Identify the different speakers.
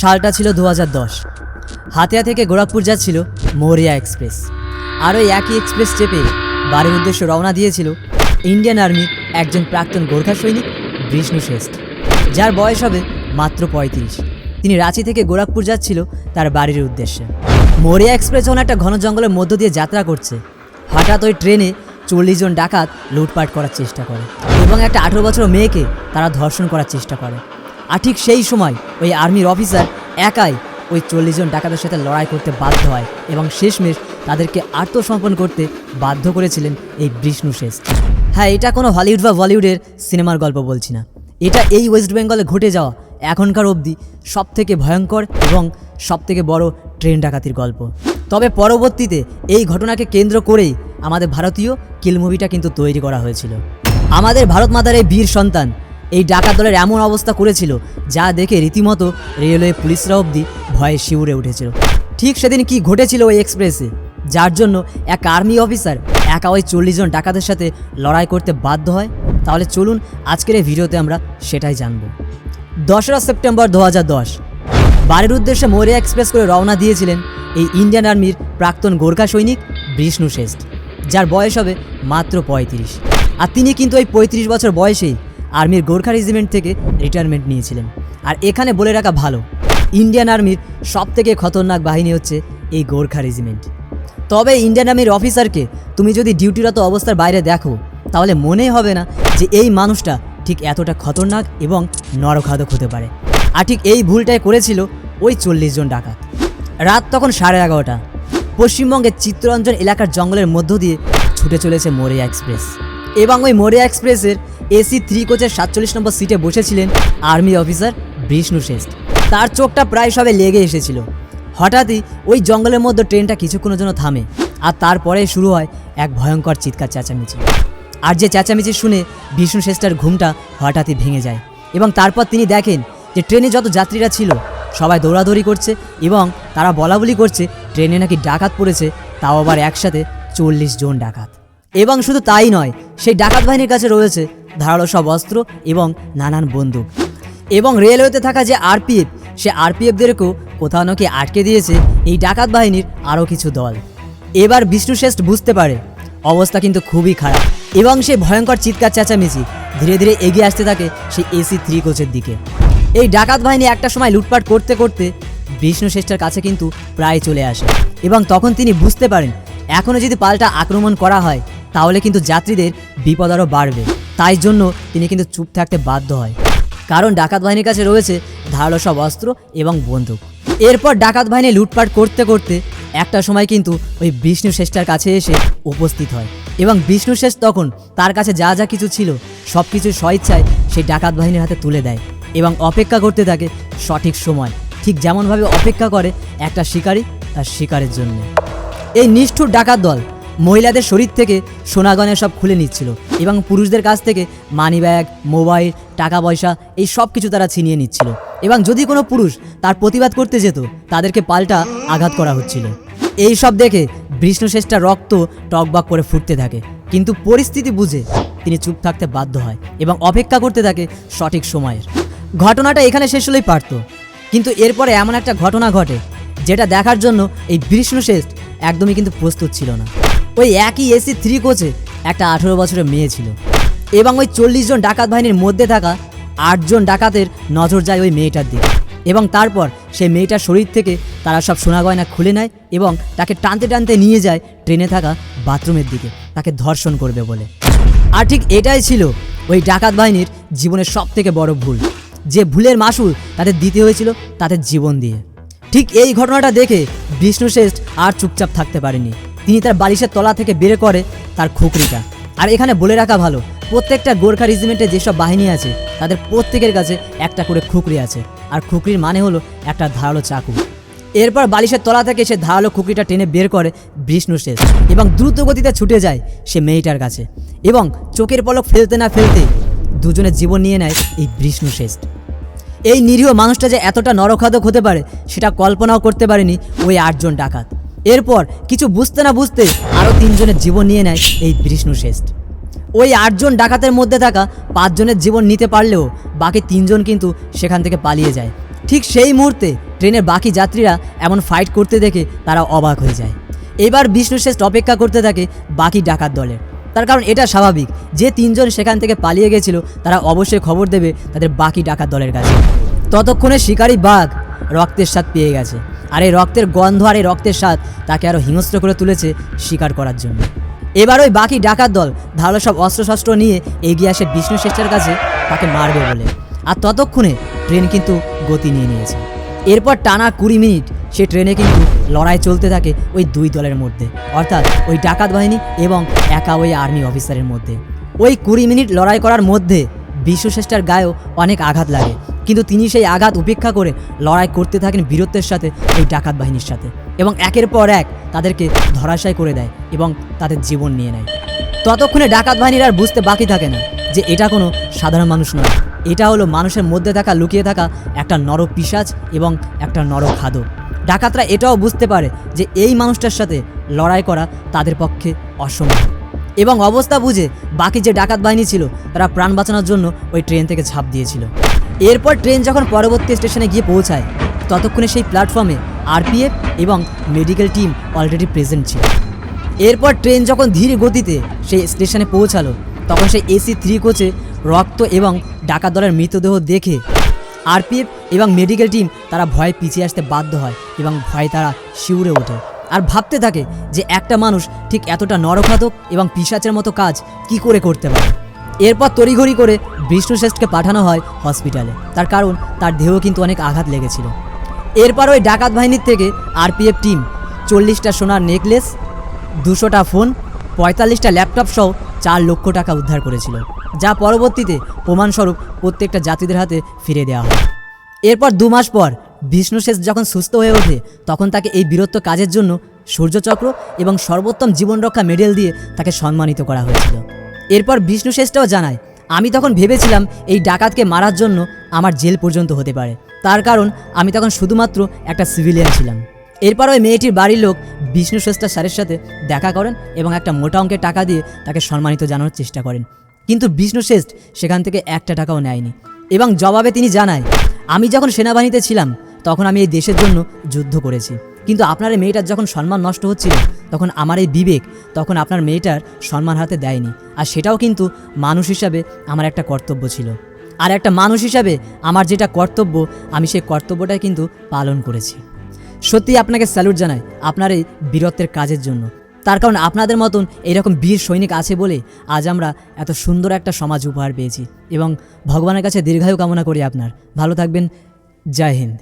Speaker 1: সালটা ছিল দু হাজার দশ। হাতিয়া থেকে গোরখপুর যাচ্ছিল মৌরিয়া এক্সপ্রেস। আর ওই একই এক্সপ্রেস চেপে বাড়ির উদ্দেশ্যে রওনা দিয়েছিল ইন্ডিয়ান আর্মি একজন প্রাক্তন গোর্খা সৈনিক বিষ্ণু শ্রেষ্ঠ। যার বয়স হবে মাত্র পঁয়ত্রিশ। তিনি রাঁচি থেকে গোরখপুর যাচ্ছিল তার বাড়ির উদ্দেশ্যে। মৌরিয়া এক্সপ্রেস যখন একটা ঘন জঙ্গলের মধ্য দিয়ে যাত্রা করছে, হঠাৎ ওই ট্রেনে চল্লিশ জন ডাকাত লুটপাট করার চেষ্টা করে এবং একটা আঠেরো বছর মেয়েকে তারা ধর্ষণ করার চেষ্টা করে। আর ঠিক সেই সময় ওই আর্মির অফিসার একাই ওই চল্লিশ জন ডাকাতের সাথে লড়াই করতে বাধ্য হয় এবং শেষমেশ তাদেরকে আত্মসমর্পণ করতে বাধ্য করেছিলেন এই বিষ্ণু শেষ হ্যাঁ এটা কোনো হলিউড বা বলিউডের সিনেমার গল্প বলছি না। এটা এই ওয়েস্ট বেঙ্গলে ঘটে যাওয়া এখনকার অবধি সব থেকে ভয়ঙ্কর এবং সব থেকে বড় ট্রেন ডাকাতির গল্প। তবে পরবর্তীতে এই ঘটনাকে কেন্দ্র করেই আমাদের ভারতীয় কিল মুভিটা কিন্তু তৈরি করা হয়েছিল। আমাদের ভারত মাতার এই বীর সন্তান এই ডাকাত দলের এমন অবস্থা করেছিল, যা দেখে রীতিমতো রেলওয়ে পুলিশরা অবধি ভয়ে শিউরে উঠেছিল। ঠিক সেদিন কি ঘটেছিল ওই এক্সপ্রেসে? যার জন্য এক আর্মি অফিসার একা ওই চল্লিশ জন ডাকাতের সাথে লড়াই করতে বাধ্য হয়? তাহলে চলুন আজকের এই ভিডিওতে আমরা সেটাই জানব। দশরা সেপ্টেম্বর দু বাড়ির উদ্দেশ্যে মৌরিয়া এক্সপ্রেস করে রওনা দিয়েছিলেন এই ইন্ডিয়ান আর্মির প্রাক্তন গোর্খা সৈনিক বিষ্ণু শ্রেষ্ঠ, যার বয়স হবে মাত্র পঁয়ত্রিশ। আর তিনি কিন্তু ওই পঁয়ত্রিশ বছর বয়সেই আর্মির গোর্খা রেজিমেন্ট থেকে রিটায়ারমেন্ট নিয়েছিলেন। আর এখানে বলে রাখা ভালো ইন্ডিয়ান আর্মির সব থেকে খতরনাক বাহিনী হচ্ছে এই গোর্খা রেজিমেন্ট তবে ইন্ডিয়ান আর্মির অফিসারকে তুমি যদি ডিউটিরত অবস্থার বাইরে দেখো, তাহলে মনেই হবে না যে এই মানুষটা ঠিক এতটা খতরনাক এবং নরখাদক হতে পারে। আর ঠিক এই ভুলটাই করেছিল ওই চল্লিশ জন ডাকাত। রাত তখন সাড়ে এগারোটা। পশ্চিমবঙ্গের চিত্তরঞ্জন এলাকার জঙ্গলের মধ্য দিয়ে ছুটে চলেছে মোরিয়া এক্সপ্রেস। এবং ওই মোরিয়া এক্সপ্রেসের এসি থ্রি কোচের সাতচল্লিশ নম্বর সিটে বসেছিলেন আর্মি অফিসার বিষ্ণু শ্রেষ্ঠ তার চোখটা প্রায় সবে লেগে এসেছিল। হঠাৎই ওই জঙ্গলের মধ্যে ট্রেনটা কিছুক্ষণের জন্য থামে আর তারপরে শুরু হয় এক ভয়ঙ্কর চিৎকার চেঁচামেচি। আর যে চেঁচামেচি শুনে বিষ্ণু শ্রেষ্ঠার ঘুমটা হঠাৎই ভেঙে যায় এবং তারপর তিনি দেখেন যে ট্রেনে যত যাত্রীরা ছিল, সবাই দৌড়াদৌড়ি করছে এবং তারা বলাবলি করছে ট্রেনে নাকি ডাকাত পড়েছে, তাও আবার একসাথে চল্লিশ জন ডাকাত। এবং শুধু তাই নয়, সেই ডাকাত বাহিনীর কাছে রয়েছে ধারালো সব অস্ত্র এবং নানান বন্দুক। এবং রেলওয়েতে থাকা যে আরপিএফ, সে আরপিএফদেরকেও কোথাও নাকি আটকে দিয়েছে এই ডাকাত বাহিনীর আরও কিছু দল। এবার বিষ্ণু শ্রেষ্ঠ বুঝতে পারে, অবস্থা কিন্তু খুবই খারাপ এবং সে ভয়ঙ্কর চিৎকার চেঁচামেচি ধীরে ধীরে এগিয়ে আসতে থাকে সেই এসি থ্রি কোচের দিকে। এই ডাকাত বাহিনী একটা সময় লুটপাট করতে করতে বিষ্ণু শ্রেষ্ঠের কাছে কিন্তু প্রায় চলে আসে এবং তখন তিনি বুঝতে পারেন এখনও যদি পাল্টা আক্রমণ করা হয়, তাহলে কিন্তু যাত্রীদের বিপদ আরও বাড়বে। তাই জন্য তিনি কিন্তু চুপ থাকতে বাধ্য হয়। কারণ ডাকাত বাহিনীর কাছে রয়েছে ধারালো সব অস্ত্র এবং বন্দুক। এরপর ডাকাত বাহিনী লুটপাট করতে করতে একটা সময় কিন্তু ওই বিষ্ণু শ্রেষ্ঠার কাছে এসে উপস্থিত হয় এবং বিষ্ণু শেষ তখন তার কাছে যা যা কিছু ছিল, সব কিছু স্বইচ্ছায় সেই ডাকাত বাহিনীর হাতে তুলে দেয় এবং অপেক্ষা করতে থাকে সঠিক সময়। ঠিক যেমনভাবে অপেক্ষা করে একটা শিকারী তার শিকারের জন্য। এই নিষ্ঠুর ডাকাত দল মহিলাদের শরীর থেকে সোনাগয়না সব খুলে নিচ্ছিল এবং পুরুষদের কাছ থেকে মানি ব্যাগ মোবাইল টাকা পয়সা এই সব কিছু তারা ছিনিয়ে নিচ্ছিল। এবং যদি কোনো পুরুষ তার প্রতিবাদ করতে যেত, তাদেরকে পাল্টা আঘাত করা হচ্ছিল। এই সব দেখে বিষ্ণুশ্রেষ্ঠার রক্ত টকবাক করে ফুটতে থাকে। কিন্তু পরিস্থিতি বুঝে তিনি চুপ থাকতে বাধ্য হয় এবং অপেক্ষা করতে থাকে সঠিক সময়ের। ঘটনাটা এখানে শেষ হলেই পারত। কিন্তু এরপরে এমন একটা ঘটনা ঘটে, যেটা দেখার জন্য এই বিষ্ণুশ্রেষ্ঠ একদমই কিন্তু প্রস্তুত ছিল না। ওই একই এসি থ্রি কোচে একটা আঠেরো বছরের মেয়ে ছিল। এবং ওই চল্লিশ জন ডাকাত বাহিনীর মধ্যে থাকা আটজন ডাকাতের নজর যায় ওই মেয়েটার দিকে। এবং তারপর সেই মেয়েটার শরীর থেকে তারা সব সোনা গয়না খুলে নেয় এবং তাকে টানতে টানতে নিয়ে যায় ট্রেনে থাকা বাথরুমের দিকে, তাকে ধর্ষণ করবে বলে। আর ঠিক এটাই ছিল ওই ডাকাত বাহিনীর জীবনের সব থেকে বড় ভুল। যে ভুলের মাসুল তাদের দিতে হয়েছিল তাদের জীবন দিয়ে। ঠিক এই ঘটনাটা দেখে বিষ্ণু বিষ্ণুশ্রেষ্ঠ আর চুপচাপ থাকতে পারেনি। তিনি তার বালিশের তলা থেকে বের করে তার খুকরিটা। আর এখানে বলে রাখা ভালো, প্রত্যেকটা গোর্খা রেজিমেন্টে যেসব বাহিনী আছে, তাদের প্রত্যেকের কাছে একটা করে খুকরি আছে। আর খুকরির মানে হলো একটা ধারালো চাকু। এরপর বালিশের তলা থেকে সে ধারালো খুকরিটা টেনে বের করে বিষ্ণু শেষ এবং দ্রুত গতিতে ছুটে যায় সে মেয়েটার কাছে। এবং চোখের পলক ফেলতে না ফেলতে দুজনের জীবন নিয়ে নেয় এই বিষ্ণুশ্রেষ্ঠ এই নিরীহ মানুষটা যে এতটা নরখাদক হতে পারে, সেটা কল্পনাও করতে পারেনি ওই আটজন ডাকাত। এরপর কিছু বুঝতে না বুঝতে আরও তিনজনের জীবন নিয়ে নেয় এই বিষ্ণু শ্রেষ্ঠ। ওই আটজন ডাকাতের মধ্যে থাকা পাঁচজনের জীবন নিতে পারলেও বাকি তিনজন কিন্তু সেখান থেকে পালিয়ে যায়। ঠিক সেই মুহূর্তে ট্রেনের বাকি যাত্রীরা এমন ফাইট করতে দেখে তারা অবাক হয়ে যায়। এবার বিষ্ণু শেষ অপেক্ষা করতে থাকে বাকি ডাকাত দলের। তার কারণ এটা স্বাভাবিক, যে তিনজন সেখান থেকে পালিয়ে গেছিল, তারা অবশ্যই খবর দেবে তাদের বাকি ডাকাত দলের কাছে। ততক্ষণে শিকারী বাঘ রক্তের স্বাদ পেয়ে গেছে। আর এই রক্তের গন্ধ আর এই রক্তের স্বাদ তাকে আরও হিংস্র করে তুলেছে শিকার করার জন্য। এবার ওই বাকি ডাকাত দল ধারালো সব অস্ত্রশস্ত্র নিয়ে এগিয়ে আসে বিষ্ণু শ্রেষ্ঠের কাছে, তাকে মারবে বলে। আর ততক্ষণে ট্রেন কিন্তু গতি নিয়ে নিয়েছে। এরপর টানা কুড়ি মিনিট সে ট্রেনে কিন্তু লড়াই চলতে থাকে ওই দুই দলের মধ্যে, অর্থাৎ ওই ডাকাত বাহিনী এবং একা ওই আর্মি অফিসারের মধ্যে। ওই কুড়ি মিনিট লড়াই করার মধ্যে বিশ্বশ্রেষ্ঠার গায়েও অনেক আঘাত লাগে। কিন্তু তিনি সেই আঘাত উপেক্ষা করে লড়াই করতে থাকেন বীরত্বের সাথে এই ডাকাত বাহিনীর সাথে। এবং একের পর এক তাদেরকে ধরাশায়ী করে দেয় এবং তাদের জীবন নিয়ে নেয়। ততক্ষণে ডাকাত বাহিনীর আর বুঝতে বাকি থাকে না যে এটা কোনো সাধারণ মানুষ নয়। এটা হলো মানুষের মধ্যে থাকা, লুকিয়ে থাকা একটা নর পিসাজ এবং একটা নর খাদক। ডাকাতরা এটাও বুঝতে পারে যে এই মানুষটার সাথে লড়াই করা তাদের পক্ষে অসম্ভব। এবং অবস্থা বুঝে বাকি যে ডাকাত বাহিনী ছিল, তারা প্রাণ বাঁচানোর জন্য ওই ট্রেন থেকে ঝাঁপ দিয়েছিল। এরপর ট্রেন যখন পরবর্তী স্টেশনে গিয়ে পৌঁছায়, ততক্ষণে সেই প্ল্যাটফর্মে আরপিএফ এবং মেডিকেল টিম অলরেডি প্রেজেন্ট ছিল। এরপর ট্রেন যখন ধীর গতিতে সেই স্টেশনে পৌঁছালো, তখন সেই এসি থ্রি কোচে রক্ত এবং ডাকাত দলের মৃতদেহ দেখে আরপিএফ এবং মেডিকেল টিম তারা ভয়ে পিছিয়ে আসতে বাধ্য হয় এবং ভয়ে তারা শিউরে ওঠে। আর ভাবতে থাকে যে একটা মানুষ ঠিক এতটা নরঘাতক এবং পিসাচের মতো কাজ কি করে করতে পারে। এরপর তড়িঘড়ি করে বিষ্ণু শ্রেষ্ঠকে পাঠানো হয় হসপিটালে। তার কারণ, তার দেহ কিন্তু অনেক আঘাত লেগেছিল। এরপর ওই ডাকাত বাহিনীর থেকে আরপিএফ টিম চল্লিশটা সোনার নেকলেস, দুশোটা ফোন, পঁয়তাল্লিশটা ল্যাপটপ সহ চার লক্ষ টাকা উদ্ধার করেছিল, যা পরবর্তীতে প্রমাণস্বরূপ প্রত্যেকটা যাত্রীদের হাতে ফিরে দেওয়া হয়। এরপর দু মাস পর বিষ্ণুশেষ যখন সুস্থ হয়ে ওঠে, তখন তাকে এই বীরত্ব কাজের জন্য সূর্যচক্র এবং সর্বোত্তম জীবনরক্ষা মেডেল দিয়ে তাকে সম্মানিত করা হয়েছিল। এরপর বিষ্ণু শেষটাও জানায়, আমি তখন ভেবেছিলাম এই ডাকাতকে মারার জন্য আমার জেল পর্যন্ত হতে পারে। তার কারণ আমি তখন শুধুমাত্র একটা সিভিলিয়ান ছিলাম। এরপর ওই মেয়েটির বাড়ির লোক বিষ্ণু শ্রেষ্ঠা স্যারের সাথে দেখা করেন এবং একটা মোটা অঙ্কের টাকা দিয়ে তাকে সম্মানিত জানানোর চেষ্টা করেন। কিন্তু বিষ্ণু শ্রেষ্ঠ সেখান থেকে একটা টাকাও নেয়নি এবং জবাবে তিনি জানায়, আমি যখন সেনাবাহিনীতে ছিলাম, তখন আমি এই দেশের জন্য যুদ্ধ করেছি। কিন্তু আপনার এই মেয়েটার যখন সম্মান নষ্ট হচ্ছিল, তখন আমার এই বিবেক তখন আপনার মেয়েটার সম্মান হাতে দেয়নি। আর সেটাও কিন্তু মানুষ হিসাবে আমার একটা কর্তব্য ছিল। আর একটা মানুষ হিসাবে আমার যেটা কর্তব্য, আমি সেই কর্তব্যটাই কিন্তু পালন করেছি। সত্যি আপনাকে স্যালুট জানাই আপনার এই বীরত্বের কাজের জন্য। তার কারণ আপনাদের মতন এইরকম বীর সৈনিক আছে বলে আজ আমরা এত সুন্দর একটা সমাজ উপহার পেয়েছি। এবং ভগবানের কাছে দীর্ঘায়ু কামনা করি আপনার। ভালো থাকবেন। জয় হিন্দ।